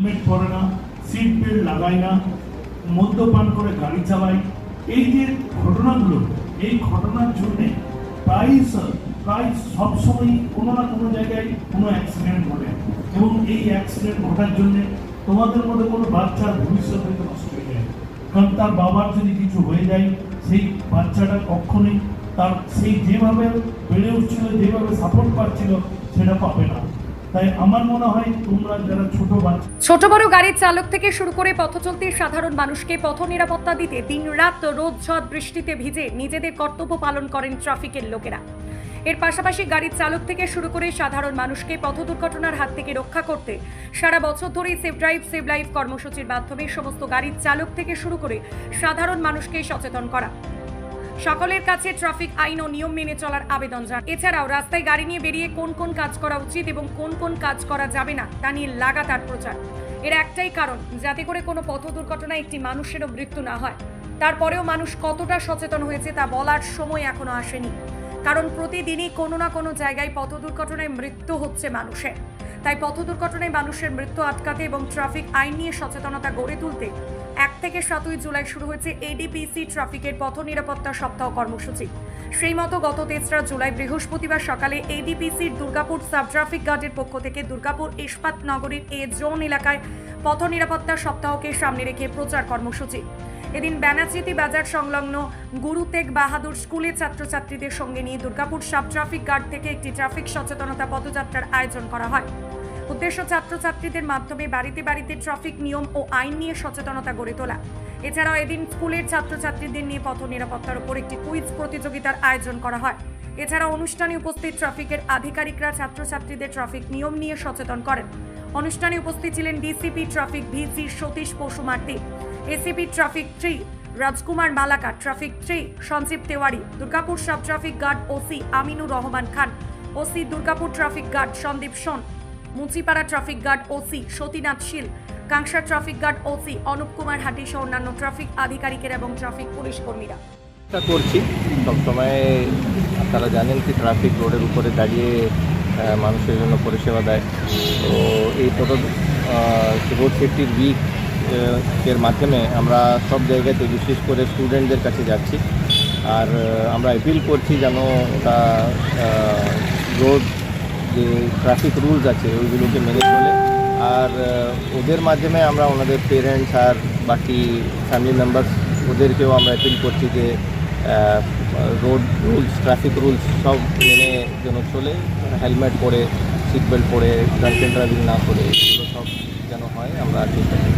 Helmet পরে না seat belt লাগায় না, মদ্যপান করে গাড়ি চালায়। এই যে ঘটনাগুলো, এই ঘটনার জন্য প্রায় প্রায় সবসময় কোনো না কোনো জায়গায় কোনো অ্যাক্সিডেন্ট ঘটে। এবং এই অ্যাক্সিডেন্ট ঘটার জন্যে তোমাদের মধ্যে কোনো বাচ্চার ভবিষ্যৎ হয়তো নষ্ট হয়ে যায়। কারণ তার বাবার যদি কিছু হয়ে যায়, সেই বাচ্চাটা কখনোই তার, সেই যেভাবে বেড়ে উঠছিল, যেভাবে সাপোর্ট পাচ্ছিল, সেটা পাবে না। ছোট বড় গাড়ির চালক থেকে শুরু করে পথচলতি সাধারণ মানুষকে পথ নিরাপত্তা দিতে দিন রাত রোদ ঝড় বৃষ্টিতে ভিজে নিজেদের কর্তব্য পালন করেন ট্রাফিকের লোকেরা। এর পাশাপাশি গাড়ির চালক থেকে শুরু করে সাধারণ মানুষকে পথ দুর্ঘটনার হাত থেকে রক্ষা করতে সারা বছর ধরেই সেভ ড্রাইভ সেভ লাইফ কর্মসূচির মাধ্যমে সমস্ত গাড়ির চালক থেকে শুরু করে সাধারণ মানুষকে সচেতন করা। সকলের কাছে ট্রাফিক আইন ও নিয়ম মেনে চলার আবেদন জানান। এছাড়াও রাস্তায় গাড়ি নিয়ে বেরিয়ে কোন কোন কাজ করা উচিত এবং কোন কোন কাজ করা যাবে না, তা নিয়ে লাগাতার প্রচার। এর একটাই কারণ, যাতে করে কোনো পথ দুর্ঘটনায় একটি মানুষেরও মৃত্যু না হয়। তারপরেও মানুষ কতটা সচেতন হয়েছে তা বলার সময় এখনও আসেনি। কারণ প্রতিদিনই কোনো না কোনো জায়গায় পথ দুর্ঘটনায় মৃত্যু হচ্ছে মানুষের। তাই পথ দুর্ঘটনায় মানুষের মৃত্যু আটকাতে এবং ট্রাফিক আইন নিয়ে সচেতনতা গড়ে তুলতে এক থেকে সাতই জুলাই শুরু হয়েছে এডিপিসি ট্রাফিকের পথ নিরাপত্তা সপ্তাহ কর্মসূচি। সেই মতো গত তেসরা জুলাই বৃহস্পতিবার সকালে এডিপিসির দুর্গাপুর সাব ট্রাফিক গার্ডের পক্ষ থেকে দুর্গাপুর ইস্পাত নগরীর এ জোন এলাকায় পথ নিরাপত্তা সপ্তাহকে সামনে রেখে প্রচার কর্মসূচি। এদিন ব্যানাচিতি বাজার সংলগ্ন গুরু তেগ বাহাদুর স্কুলের ছাত্রছাত্রীদের সঙ্গে নিয়ে দুর্গাপুর সাব ট্রাফিক গার্ড থেকে একটি ট্রাফিক সচেতনতা পদযাত্রার আয়োজন করা হয়। উদ্দেশ্য ছাত্রছাত্রীদের মাধ্যমে বাড়িতে বাড়িতে ট্রাফিক নিয়ম ও আইন নিয়ে সচেতনতা গড়ে তোলা। এছাড়াও এদিন স্কুলের ছাত্রছাত্রীদের নিয়ে পথ নিরাপত্তার উপর একটি কুইজ প্রতিযোগিতার আয়োজন করা হয়। এছাড়া অনুষ্ঠানে উপস্থিত ট্রাফিকের আধিকারিকরা ছাত্রছাত্রীদের ট্রাফিক নিয়ম নিয়ে সচেতন করেন। অনুষ্ঠানে উপস্থিত ছিলেন DCP traffic VC Satish Pasumarthi ACP traffic three Rajkumar Malaka traffic three Sanjeev Tewari, Durgapur sub traffic guard OC Aminur Rahman Khan, OC Durgapur traffic guard Sandip সোন Muchipara traffic guard OC Satinath Sil Kangsa traffic guard OC Anup Kumar Hati সহ অন্যান্য traffic আধিকারিকের এবং traffic police কর্মীরা। করছি। সবসময় আপনারা জানেন কি ট্রাফিক রোডের উপরে দাঁড়িয়ে মানুষের জন্য পরিষেবা দেয়। তো এই টোটো রোড সেফটির উইক এর মাধ্যমে আমরা সব জায়গাতে, বিশেষ করে স্টুডেন্টদের কাছে যাচ্ছি। আর আমরা অ্যাপিল করছি যেন ওটা রোড যে ট্রাফিক রুলস আছে, ওইগুলোকে মেনে চলে। আর ওদের মাধ্যমে আমরা ওনাদের পেরেন্টস আর বাকি ফ্যামিলি মেম্বার্স ওদেরকেও আমরা অ্যাপিল করছি যে রোড রুলস ট্রাফিক রুলস সব মেনে যেন চলে। হেলমেট পরে সিট বেল্ট পরে ড্রাইভিং না করে, এগুলো সব যেন হয়, আমরা চেষ্টা করি।